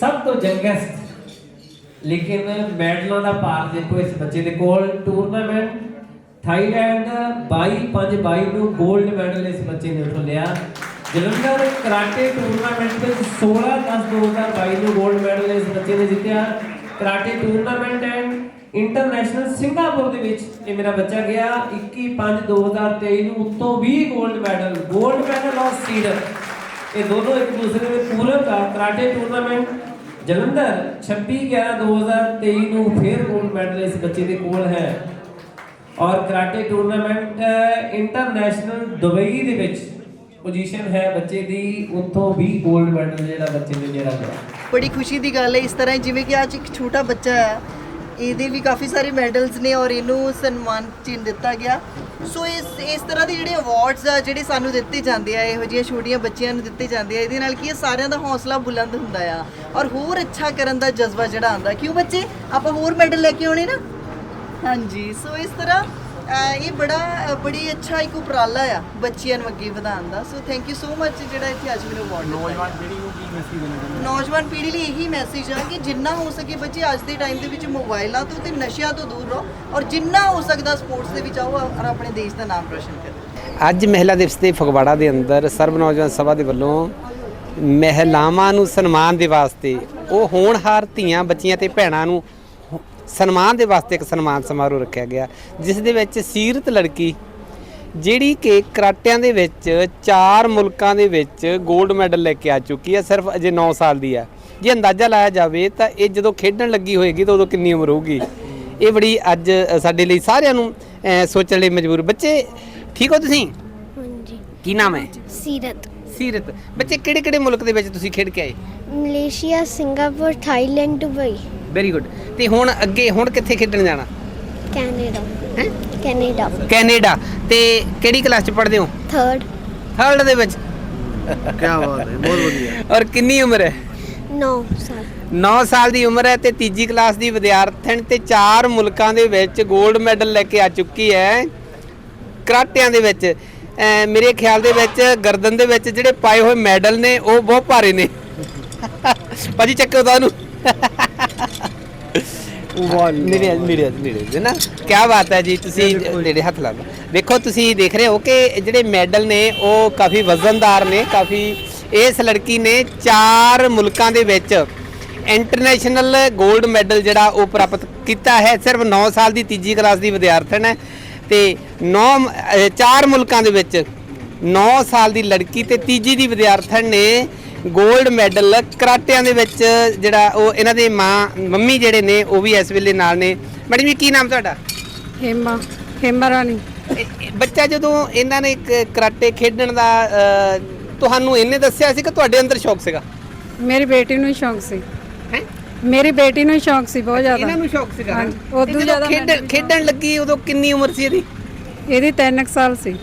ਸਭ ਤੋਂ ਜੰਗੈਸਟ ਲੇਕਿਨ ਮੈਡਲਾਂ ਦਾ ਪਾਰ ਦੇਖੋ ਇਸ ਬੱਚੇ ਦੇ ਕੋਲ ਟੂਰਨਾਮੈਂਟ ਥਾਈਲੈਂਡ 22 ਪੰਜ 22 ਨੂੰ 골ਡ ਮੈਡਲ ਇਸ ਬੱਚੇ ਨੇ ਉਥੋਂ ਲਿਆ। ਜਲੰਧਰ ਕਰਾਟੇ ਟੂਰਨਾਮੈਂਟ ਵਿੱਚ 16 10 2022 ਨੂੰ 골ਡ ਮੈਡਲ ਇਸ ਬੱਚੇ ਨੇ ਜਿੱਤਿਆ। Karate tournament and international Singapore ਦੇ ਵਿੱਚ ਇਹ ਮੇਰਾ ਬੱਚਾ ਗਿਆ। 21 5 2023 ਨੂੰ ਉੱਤੋਂ ਵੀ 골ਡ ਮੈਡਲ 골ਡ ਮੈਡਲ ਔਰ ਸੀਲਰ ਇਹ ਦੋਨੋਂ ਇੱਕ ਦੂਸਰੇ ਦੇ ਪੂਰਕ ਆ ਕਰਾਟੇ ਟੂਰਨਾਮੈਂਟ ਜਲੰਧਰ 26 11 2023 ਨੂੰ ਫੇਰ 골ਡ ਮੈਡਲ ਇਸ ਬੱਚੇ ਦੇ ਕੋਲ ਹੈ। ਔਰ ਕਰਾਟੇ ਟੂਰਨਾਮੈਂਟ ਇੰਟਰਨੈਸ਼ਨਲ ਦੁਬਈ ਦੇ ਵਿੱਚ ਪੋਜੀਸ਼ਨ ਹੈ ਬੱਚੇ ਦੀ, ਉੱਥੋਂ ਵੀ 골ਡ ਮੈਡਲ ਜਿਹੜਾ ਬੱਚੇ ਨੇ ਜਿਹੜਾ ਲਿਆ ਬੜੀ ਖੁਸ਼ੀ ਦੀ ਗੱਲ ਹੈ ਇਸ ਤਰ੍ਹਾਂ ਜਿਵੇਂ ਕਿ ਅੱਜ ਇੱਕ ਛੋਟਾ ਬੱਚਾ ਹੈ, ਇਹਦੇ ਵੀ ਕਾਫੀ ਸਾਰੇ ਮੈਡਲਸ ਨੇ ਔਰ ਇਹਨੂੰ ਸਨਮਾਨ ਚਿੰਨ੍ਹ ਦਿੱਤਾ ਗਿਆ। ਸੋ ਇਸ ਇਸ ਤਰ੍ਹਾਂ ਦੇ ਜਿਹੜੇ ਅਵਾਰਡਸ ਆ, ਜਿਹੜੇ ਸਾਨੂੰ ਦਿੱਤੇ ਜਾਂਦੇ ਆ, ਇਹੋ ਜਿਹੀਆਂ ਛੋਟੀਆਂ ਬੱਚਿਆਂ ਨੂੰ ਦਿੱਤੇ ਜਾਂਦੇ ਆ, ਇਹਦੇ ਨਾਲ ਕੀ ਹੈ ਸਾਰਿਆਂ ਦਾ ਹੌਸਲਾ ਬੁਲੰਦ ਹੁੰਦਾ ਆ। ਔਰ ਹੋਰ ਅੱਛਾ ਕਰਨ ਦਾ ਜਜ਼ਬਾ ਜਿਹੜਾ ਆਉਂਦਾ, ਕਿਉਂ ਬੱਚੇ? ਆਪਾਂ ਹੋਰ ਮੈਡਲ ਲੈ ਕੇ ਆਉਣੇ ਨਾ? ਹਾਂਜੀ ਸੋ ਇਸ ਤਰ੍ਹਾਂ ਇਹ ਬੜਾ ਬੜੀ ਅੱਛਾ ਇੱਕ ਉਪਰਾਲਾ ਆ ਬੱਚਿਆਂ ਨੂੰ ਅੱਗੇ ਵਧਾਉਣ ਦਾ। ਸੋ ਥੈਂਕ ਯੂ ਸੋ ਮੱਚ ਜਿਹੜਾ ਇੱਥੇ ਅੱਜ ਮੈਨੂੰ ਅਵਾਰਡ ਨੌਜਵਾਨ ਪੀੜ੍ਹੀ ਨੂੰ ਕੀ ਮੈਸੇਜ ਦੇਣਾ ਨੌਜਵਾਨ ਪੀੜ੍ਹੀ ਲਈ ਇਹੀ ਮੈਸੇਜ ਆ ਕਿ ਜਿੰਨਾ ਹੋ ਸਕੇ ਬੱਚੇ ਅੱਜ ਦੇ ਟਾਈਮ ਦੇ ਵਿੱਚ ਮੋਬਾਈਲਾਂ ਤੋਂ ਤੇ ਨਸ਼ਿਆਂ ਤੋਂ ਦੂਰ ਰਹੋ ਔਰ ਜਿੰਨਾ ਹੋ ਸਕਦਾ ਸਪੋਰਟਸ ਦੇ ਵਿੱਚ ਆਓ ਔਰ ਆਪਣੇ ਦੇਸ਼ ਦਾ ਨਾਮ ਰੋਸ਼ਨ ਕਰੋ। ਅੱਜ ਮਹਿਲਾ ਦਿਵਸ ਦੇ ਫਗਵਾੜਾ ਦੇ ਅੰਦਰ ਸਰਬ ਨੌਜਵਾਨ ਸਭਾ ਦੇ ਵੱਲੋਂ ਮਹਿਲਾਵਾਂ ਨੂੰ ਸਨਮਾਨ ਦੇ ਵਾਸਤੇ ਉਹ ਹੋਣਹਾਰ ਧੀਆਂ ਬੱਚੀਆਂ ਤੇ ਭੈਣਾਂ ਨੂੰ ਸਨਮਾਨ ਦੇ ਵਾਸਤੇ ਇੱਕ ਸਨਮਾਨ ਸਮਾਰੋਹ ਰੱਖਿਆ ਗਿਆ ਜਿਸ ਦੇ ਵਿੱਚ ਸੀਰਤ ਲੜਕੀ ਜਿਹੜੀ ਕਿ ਕਰਾਟਿਆਂ ਦੇ ਵਿੱਚ ਚਾਰ ਮੁਲਕਾਂ ਦੇ ਵਿੱਚ 골ਡ ਮੈਡਲ ਲੈ ਕੇ ਆ ਚੁੱਕੀ ਹੈ ਸਿਰਫ ਅਜੇ 9 ਸਾਲ ਦੀ ਹੈ। ਜੇ ਅੰਦਾਜ਼ਾ ਲਾਇਆ ਜਾਵੇ ਤਾਂ ਇਹ ਜਦੋਂ ਖੇਡਣ ਲੱਗੀ ਹੋਏਗੀ ਤਾਂ ਉਦੋਂ ਕਿੰਨੀ ਉਮਰ ਹੋਊਗੀ? ਇਹ ਬੜੀ ਅੱਜ ਸਾਡੇ ਲਈ ਸਾਰਿਆਂ ਨੂੰ ਸੋਚਣ ਲਈ ਮਜਬੂਰ। ਬੱਚੇ ਠੀਕ ਹੋ ਤੁਸੀਂ? ਹਾਂਜੀ। ਕੀ ਨਾਮ ਹੈ? ਸੀਰਤ। ਸੀਰਤ ਬੱਚੇ ਕਿਹੜੇ ਕਿਹੜੇ ਮੁਲਕ ਦੇ ਵਿੱਚ ਤੁਸੀਂ ਖੇਡ ਕੇ ਆਏ? Malaysia Singapore Thailand Dubai. Very good ਤੇ ਹੁਣ ਅੱਗੇ ਹੁਣ ਕਿੱਥੇ ਖੇਡਣ ਜਾਣਾ? ਕੈਨੇਡਾ। ਹੈ? ਕੈਨੇਡਾ। ਕੈਨੇਡਾ। ਤੇ ਕਿਹੜੀ ਕਲਾਸ ਚ ਪੜ੍ਹਦੇ ਹੋ? ਥਰਡ ਥਰਡ ਦੇ ਵਿੱਚ। ਕੀ ਬਾਤ ਹੈ ਬਹੁਤ ਵਧੀਆ। ਔਰ ਕਿੰਨੀ ਉਮਰ ਹੈ? 9 ਸਾਲ। 9 ਸਾਲ ਦੀ ਉਮਰ ਹੈ ਤੇ ਤੀਜੀ ਕਲਾਸ ਦੀ ਵਿਦਿਆਰਥਣ ਤੇ ਚਾਰ ਮੁਲਕਾਂ ਦੇ ਵਿੱਚ 골ਡ ਮੈਡਲ ਲੈ ਕੇ ਆ ਚੁੱਕੀ ਹੈ। ਕਰਾਟਿਆਂ ਦੇ ਵਿੱਚ। ਮੇਰੇ ਖਿਆਲ ਦੇ ਵਿੱਚ ਗਰਦਨ ਦੇ ਵਿੱਚ ਜਿਹੜੇ ਪਾਏ ਹੋਏ ਮੈਡਲ ਨੇ ਉਹ ਬਹੁਤ ਭਾਰੇ ਨੇ। ਭਾਜੀ ਚੱਕੋ ਤਾਂ ਨੇੜੇ ਨੇੜੇ ਨੇੜੇ ਨਾ? ਕੀ ਬਾਤ ਹੈ ਜੀ ਤੁਸੀਂ ਨੇੜੇ ਹੱਥ ਲਾ ਲਓ ਦੇਖੋ ਤੁਸੀਂ ਦੇਖ ਰਹੇ ਹੋ ਕਿ ਜਿਹੜੇ ਮੈਡਲ ਨੇ ਉਹ ਕਾਫੀ ਵਜ਼ਨਦਾਰ ਨੇ ਕਾਫੀ ਇਸ ਲੜਕੀ ਨੇ ਚਾਰ ਮੁਲਕਾਂ ਦੇ ਵਿੱਚ ਇੰਟਰਨੈਸ਼ਨਲ 골ਡ ਮੈਡਲ ਜਿਹੜਾ ਉਹ ਪ੍ਰਾਪਤ ਕੀਤਾ ਹੈ। ਸਿਰਫ 9 ਸਾਲ ਦੀ ਤੀਜੀ ਕਲਾਸ ਦੀ ਵਿਦਿਆਰਥਣ ਹੈ ਤੇ 9 ਚਾਰ ਮੁਲਕਾਂ ਦੇ ਵਿੱਚ 9 ਸਾਲ ਦੀ ਲੜਕੀ ਤੇ ਤੀਜੀ ਦੀ ਵਿਦਿਆਰਥਣ ਨੇ 골ਡ ਮੈਡਲ ਕਰਾਟਿਆਂ ਦੇ ਵਿੱਚ ਜਿਹੜਾ ਉਹ ਇਹਨਾਂ ਦੇ ਮਾਂ ਮੰਮੀ ਜਿਹੜੇ ਨੇ ਉਹ ਵੀ ਇਸ ਵੇਲੇ ਨਾਲ ਨੇ। ਮੈਡਮ ਜੀ ਕੀ ਨਾਮ ਤੁਹਾਡਾ? ਹੇਮਾ ਹੇਮਾ ਰਾਣੀ। ਬੱਚਾ ਜਦੋਂ ਇਹਨਾਂ ਨੇ ਇੱਕ ਕਰਾਟੇ ਖੇਡਣ ਦਾ ਤੁਹਾਨੂੰ ਇਹਨੇ ਦੱਸਿਆ ਸੀ ਕਿ ਤੁਹਾਡੇ ਅੰਦਰ ਸ਼ੌਕ ਸੀਗਾ? ਮੇਰੀ ਬੇਟੀ ਨੂੰ ਸ਼ੌਂਕ ਸੀ। ਹੈ? ਮੇਰੀ ਬੇਟੀ ਨੂੰ ਸ਼ੌਂਕ ਸੀ ਬਹੁਤ ਜ਼ਿਆਦਾ। ਇਹਨਾਂ ਨੂੰ ਸ਼ੌਕ ਸੀਗਾ ਉਦੋਂ ਜ਼ਿਆਦਾ ਖੇਡਣ ਲੱਗੀ ਉਦੋਂ ਕਿੰਨੀ ਉਮਰ ਸੀ ਇਹਦੀ? ਇਹਦੀ 3 ਸਾਲ ਸੀ।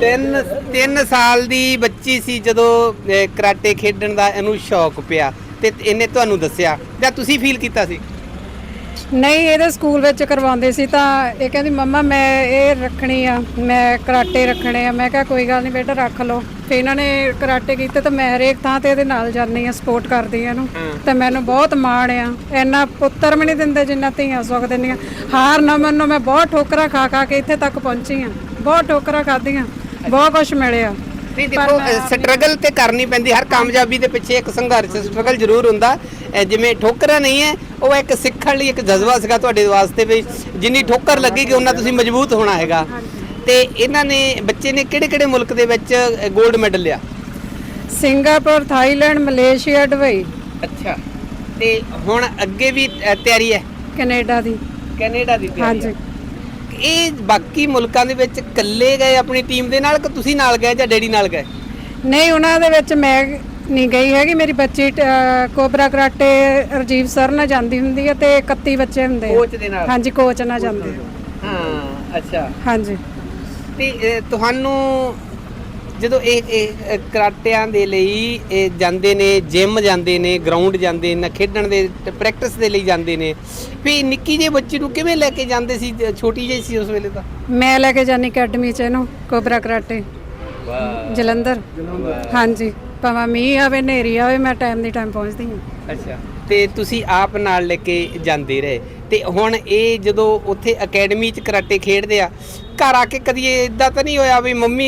ਤਿੰਨ ਤਿੰਨ ਸਾਲ ਦੀ ਬੱਚੀ ਸੀ ਜਦੋਂ ਅਹ, ਕਰਾਟੇ ਖੇਡਣ ਦਾ ਇਹਨੂੰ ਸ਼ੌਕ ਪਿਆ ਤੇ ਇਹਨੇ ਤੁਹਾਨੂੰ ਦੱਸਿਆ ਜਾਂ ਤੁਸੀਂ ਫੀਲ ਕੀਤਾ ਸੀ? ਨਹੀਂ ਇਹਦੇ ਸਕੂਲ ਵਿੱਚ ਕਰਵਾਉਂਦੇ ਸੀ ਤਾਂ ਇਹ ਕਹਿੰਦੀ ਮੰਮਾ ਮੈਂ ਇਹ ਰੱਖਣੀ ਆ ਮੈਂ ਕਰਾਟੇ ਰੱਖਣੇ ਆ। ਮੈਂ ਕਿਹਾ ਕੋਈ ਗੱਲ ਨਹੀਂ ਬੇਟਾ ਰੱਖ ਲਓ। ਤੇ ਇਹਨਾਂ ਨੇ ਕਰਾਟੇ ਕੀਤੇ ਤਾਂ ਮੈਂ ਹਰੇਕ ਥਾਂ ਤੇ ਇਹਦੇ ਨਾਲ ਜਾਂਦੀ ਆ ਸਪੋਰਟ ਕਰਦੀ ਆ ਇਹਨੂੰ। ਤੇ ਮੈਨੂੰ ਬਹੁਤ ਮਾਣ ਆ। ਇੰਨਾ ਪੁੱਤਰ ਵੀ ਨਹੀਂ ਦਿੰਦੇ ਜਿੰਨਾ ਧੀਆਂ ਸੁੱਖ ਦਿੰਦੀਆਂ। ਹਾਰ ਨਾ ਮੰਨੋ ਮੈਂ ਬਹੁਤ ਠੋਕਰਾਂ ਖਾ ਖਾ ਕੇ ਇੱਥੇ ਤੱਕ ਪਹੁੰਚੀ ਆ ਬਹੁਤ ਠੋਕਰਾਂ ਖਾਧੀਆਂ। ਬਹੁਤ ਕੁਝ ਮਿਲਿਆ। ਨਹੀਂ ਦੇਖੋ ਸਟਰਗਲ ਤੇ ਕਰਨੀ ਪੈਂਦੀ। ਹਰ ਕਾਮਯਾਬੀ ਦੇ ਪਿੱਛੇ ਇੱਕ ਸੰਘਰਸ਼ ਸਟਰਗਲ ਜ਼ਰੂਰ ਹੁੰਦਾ। ਜਿਵੇਂ ਠੋਕਰਾਂ ਨਹੀਂ ਹੈ ਉਹ ਇੱਕ ਸਿੱਖਣ ਲਈ ਇੱਕ ਜਜ਼ਬਾ ਸੀਗਾ ਤੁਹਾਡੇ ਵਾਸਤੇ ਵੀ ਜਿੰਨੀ ਠੋਕਰ ਲੱਗੇਗੀ ਉਹਨਾਂ ਤੁਸੀਂ ਮਜ਼ਬੂਤ ਹੋਣਾ ਹੈਗਾ। ਤੇ ਇਹਨਾਂ ਨੇ ਬੱਚੇ ਨੇ ਕਿਹੜੇ ਕਿਹੜੇ ਮੁਲਕ ਦੇ ਵਿੱਚ 골ਡ ਮੈਡਲ ਲਿਆ? Singapore Thailand Malaysia Dubai. ਅੱਛਾ। ਤੇ ਹੁਣ ਅੱਗੇ ਵੀ ਤਿਆਰੀ ਹੈ? ਕੈਨੇਡਾ ਦੀ। ਕੈਨੇਡਾ ਦੀ ਤਿਆਰੀ ਹਾਂਜੀ। ਇਹ ਬਾਕੀ ਮੁਲਕਾਂ ਦੇ ਵਿੱਚ ਇਕੱਲੇ ਗਏ ਆਪਣੀ ਟੀਮ ਦੇ ਨਾਲ ਕਿ ਤੁਸੀਂ ਨਾਲ ਗਏ ਜਾਂ ਡੈਡੀ ਨਾਲ ਗਏ? ਨਹੀਂ ਉਹਨਾਂ ਦੇ ਵਿੱਚ ਮੈਂ ਨਹੀਂ ਗਈ ਹੈਗੀ। ਮੇਰੀ ਬੱਚੀ ਅਹ, ਕੋਬਰਾ ਕਰਾਟੇ ਰਜੀਵ ਸਰ ਨਾਲ ਜਾਂਦੀ ਹੁੰਦੀ ਹੈ ਤੇ 31 ਬੱਚੇ ਹੁੰਦੇ ਆ। ਕੋਚ ਦੇ ਨਾਲ? ਹਾਂਜੀ ਕੋਚ ਨਾਲ ਜਾਂਦੇ ਹਾਂ ਅੱਛਾ। ਹਾਂਜੀ। ਤੇ ਤੁਹਾਨੂੰ ਜਦੋਂ ਇਹ ਇਹ ਕਰਾਟਿਆਂ ਦੇ ਲਈ ਇਹ ਜਾਂਦੇ ਨੇ ਜਿਮ ਜਾਂਦੇ ਨੇ ਗਰਾਊਂਡ ਜਾਂਦੇ ਨੇ ਖੇਡਣ ਦੇ ਪ੍ਰੈਕਟਿਸ ਦੇ ਲਈ ਜਾਂਦੇ ਨੇ ਵੀ ਨਿੱਕੀ ਜਿਹੀ ਬੱਚੀ ਨੂੰ ਕਿਵੇਂ ਲੈ ਕੇ ਜਾਂਦੇ ਸੀ ਛੋਟੀ ਜਿਹੀ ਸੀ ਉਸ ਵੇਲੇ ਤਾਂ? ਮੈਂ ਲੈ ਕੇ ਜਾਨੀ ਅਕੈਡਮੀ ਚ ਇਹਨੂੰ ਕੋਬਰਾ ਕਰਾਟੇ। ਜਲੰਧਰ। ਹਾਂਜੀ। ਭਾਵੇਂ ਮੀਂਹ ਆਵੇ ਹਨੇਰੀ ਆਵੇ ਮੈਂ ਟਾਈਮ ਦੀ ਟਾਈਮ ਪਹੁੰਚਦੀ ਹਾਂ। ਅੱਛਾ। ਤੇ ਤੁਸੀਂ ਆਪ ਨਾਲ ਲੈ ਕੇ ਜਾਂਦੇ ਰਹੇ। ਤੇ ਹੁਣ ਇਹ ਜਦੋਂ ਉੱਥੇ ਅਕੈਡਮੀ 'ਚ ਕਰਾਟੇ ਖੇਡਦੇ ਆ ਘਰ ਆ ਕੇ ਕਦੀ ਇਦਾਂ ਤਾਂ ਨਹੀਂ ਹੋਇਆ ਵੀ ਮੰਮੀ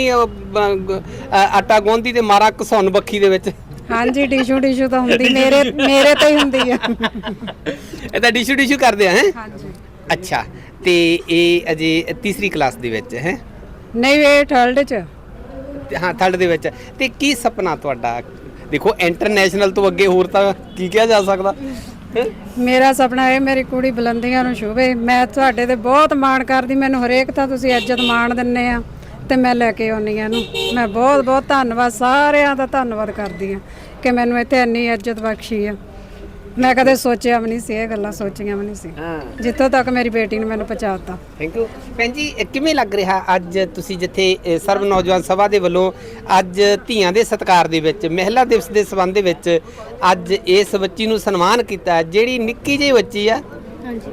ਆਟਾ ਗੁੰਨਦੀ ਤੇ ਮਾਰਾ ਘਸੁੰਨ ਬੱਖੀ ਦੇ ਵਿੱਚ? ਹਾਂਜੀ ਟਿਸ਼ੂ ਟਿਸ਼ੂ ਤਾਂ ਹੁੰਦੀ ਮੇਰੇ ਮੇਰੇ ਤੇ ਹੀ ਹੁੰਦੀ ਆ। ਇਹ ਤਾਂ ਡਿਸ਼ੂ ਡਿਸ਼ੂ ਕਰਦੇ ਆ ਹੈ? ਹਾਂਜੀ। ਅੱਛਾ ਤੇ ਇਹ ਅਜੇ ਤੀਸਰੀ ਕਲਾਸ ਦੇ ਵਿੱਚ ਹੈ? ਨਹੀਂ ਇਹ ਥਰਡ ਚ। ਹਾਂ ਥਰਡ ਦੇ ਵਿੱਚ। ਤੇ ਕੀ ਸੁਪਨਾ ਤੁਹਾਡਾ? ਦੇਖੋ ਇੰਟਰਨੈਸ਼ਨਲ ਤੋਂ ਅੱਗੇ ਹੋਰ ਤਾਂ ਕੀ ਕਿਹਾ ਜਾ ਸਕਦਾ? ਮੇਰਾ ਸੁਪਨਾ ਇਹ, ਮੇਰੀ ਕੁੜੀ ਬੁਲੰਦੀਆਂ ਨੂੰ ਛੂਵੇ। ਮੈਂ ਤੁਹਾਡੇ ਤੇ ਬਹੁਤ ਮਾਣ ਕਰਦੀ, ਮੈਨੂੰ ਹਰੇਕ ਤਾਂ ਤੁਸੀਂ ਇੱਜ਼ਤ ਮਾਣ ਦਿੰਨੇ ਆ ਤੇ ਮੈਂ ਲੈ ਕੇ ਆਉਣੀ ਆ ਇਹਨੂੰ। ਮੈਂ ਬਹੁਤ ਬਹੁਤ ਧੰਨਵਾਦ, ਸਾਰਿਆਂ ਦਾ ਧੰਨਵਾਦ ਕਰਦੀ ਆ ਕਿ ਮੈਨੂੰ ਇੱਥੇ ਇੰਨੀ ਇੱਜ਼ਤ ਬਖਸ਼ੀ ਆ। ਮੈਂ ਕਦੇ ਸੋਚਿਆ ਵੀ ਨਹੀਂ ਸੀ ਇਹ ਗੱਲਾਂ ਸੋਚੀਆਂ ਵੀ ਨਹੀਂ ਸੀ। ਹਾਂ। ਜਿੱਥੋਂ ਤੱਕ ਮੇਰੀ ਬੇਟੀ ਨੇ ਮੈਨੂੰ ਪਹੁੰਚਾਤਾ। ਥੈਂਕ ਯੂ ਭੈਣ ਜੀ ਇਹ ਕਿਵੇਂ ਲੱਗ ਰਿਹਾ ਅੱਜ ਤੁਸੀਂ ਜਿੱਥੇ ਸਰਵ ਨੌਜਵਾਨ ਸਭਾ ਦੇ ਵੱਲੋਂ ਅੱਜ ਧੀਆਂ ਦੇ ਸਤਿਕਾਰ ਦੇ ਵਿੱਚ ਮਹਿਲਾ ਦਿਵਸ ਦੇ ਸਬੰਧ ਦੇ ਵਿੱਚ ਅੱਜ ਇਸ ਬੱਚੀ ਨੂੰ ਸਨਮਾਨ ਕੀਤਾ ਜਿਹੜੀ ਨਿੱਕੀ ਜਿਹੀ ਬੱਚੀ ਆ।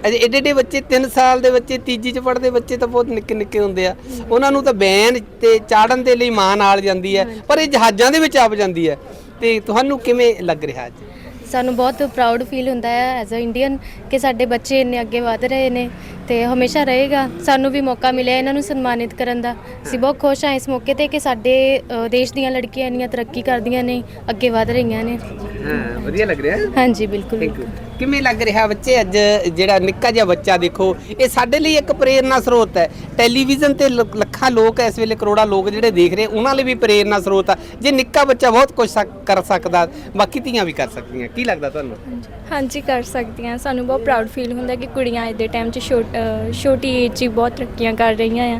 ਅਜੇ ਏਡੇ ਏਡੇ ਬੱਚੇ 3 ਸਾਲ ਦੇ ਬੱਚੇ ਤੀਜੀ ਚ ਪੜ੍ਹਦੇ ਬੱਚੇ ਤਾਂ ਬਹੁਤ ਨਿੱਕੇ ਨਿੱਕੇ ਹੁੰਦੇ ਆ। ਉਹਨਾਂ ਨੂੰ ਤਾਂ ਬੈਨ ਤੇ ਚਾੜਨ ਦੇ ਲਈ ਮਾਂ ਨਾਲ ਜਾਂਦੀ ਹੈ ਪਰ ਇਹ ਜਹਾਜ਼ਾਂ ਦੇ ਵਿੱਚ ਆਪ ਜਾਂਦੀ ਹੈ। ਤੇ ਤੁਹਾਨੂੰ ਕਿਵੇਂ ਲੱਗ ਰਿਹਾ ਅੱਜ? ਸਾਨੂੰ ਬਹੁਤ ਪ੍ਰਾਊਡ ਫੀਲ ਹੁੰਦਾ ਹੈ ਐਜ਼ ਅ ਇੰਡੀਅਨ ਕਿ ਸਾਡੇ ਬੱਚੇ ਇੰਨੇ ਅੱਗੇ ਵਧ ਰਹੇ ਨੇ। ਤੇ ਹਮੇਸ਼ਾ ਰਹੇਗਾ। ਸਾਨੂੰ ਵੀ ਮੌਕਾ ਮਿਲਿਆ ਇਹਨਾਂ ਨੂੰ ਸਨਮਾਨਿਤ ਕਰਨ ਦਾ। ਅਸੀਂ ਬਹੁਤ ਖੁਸ਼ ਹਾਂ ਇਸ ਮੌਕੇ ਤੇ ਕਿ ਸਾਡੇ ਅ, ਦੇਸ਼ ਦੀਆਂ ਲੜਕੀਆਂ ਇੰਨੀਆਂ ਤਰੱਕੀ ਕਰਦੀਆਂ ਨੇ ਅੱਗੇ ਵਧ ਰਹੀਆਂ ਨੇ। ਹਾਂ ਵਧੀਆ ਲੱਗ ਰਿਹਾ ਹਾਂਜੀ ਬਿਲਕੁਲ। ਕਿਵੇਂ ਲੱਗ ਰਿਹਾ ਬੱਚੇ ਅੱਜ? ਜਿਹੜਾ ਨਿੱਕਾ ਜਿਹਾ ਬੱਚਾ ਦੇਖੋ ਇਹ ਸਾਡੇ ਲਈ ਇੱਕ ਪ੍ਰੇਰਨਾ ਸਰੋਤ ਹੈ। ਟੈਲੀਵਿਜ਼ਨ ਤੇ ਲ- ਲੱਖਾਂ ਲੋਕ ਇਸ ਵੇਲੇ ਕਰੋੜਾਂ ਲੋਕ ਜਿਹੜੇ ਦੇਖ ਰਹੇ ਉਹਨਾਂ ਲਈ ਵੀ ਪ੍ਰੇਰਨਾ ਸਰੋਤ ਆ। ਜੇ ਨਿੱਕਾ ਬੱਚਾ ਬਹੁਤ ਕੁਝ ਕਰ ਸਕਦਾ ਬਾਕੀ ਧੀਆਂ ਵੀ ਕਰ ਸਕਦੀਆਂ। ਕੀ ਲੱਗਦਾ ਤੁਹਾਨੂੰ? ਹਾਂਜੀ ਕਰ ਸਕਦੀਆਂ। ਸਾਨੂੰ ਬਹੁਤ ਪ੍ਰਾਊਡ ਫੀਲ ਹੁੰਦਾ ਕਿ ਕੁੜੀਆਂ ਅੱਜ ਦੇ ਟਾਈਮ 'ਚ ਛੋਟ- ਛੋਟੀ ਏਜ 'ਚ ਹੀ ਬਹੁਤ ਤਰੱਕੀਆਂ ਕਰ ਰਹੀਆਂ ਆ।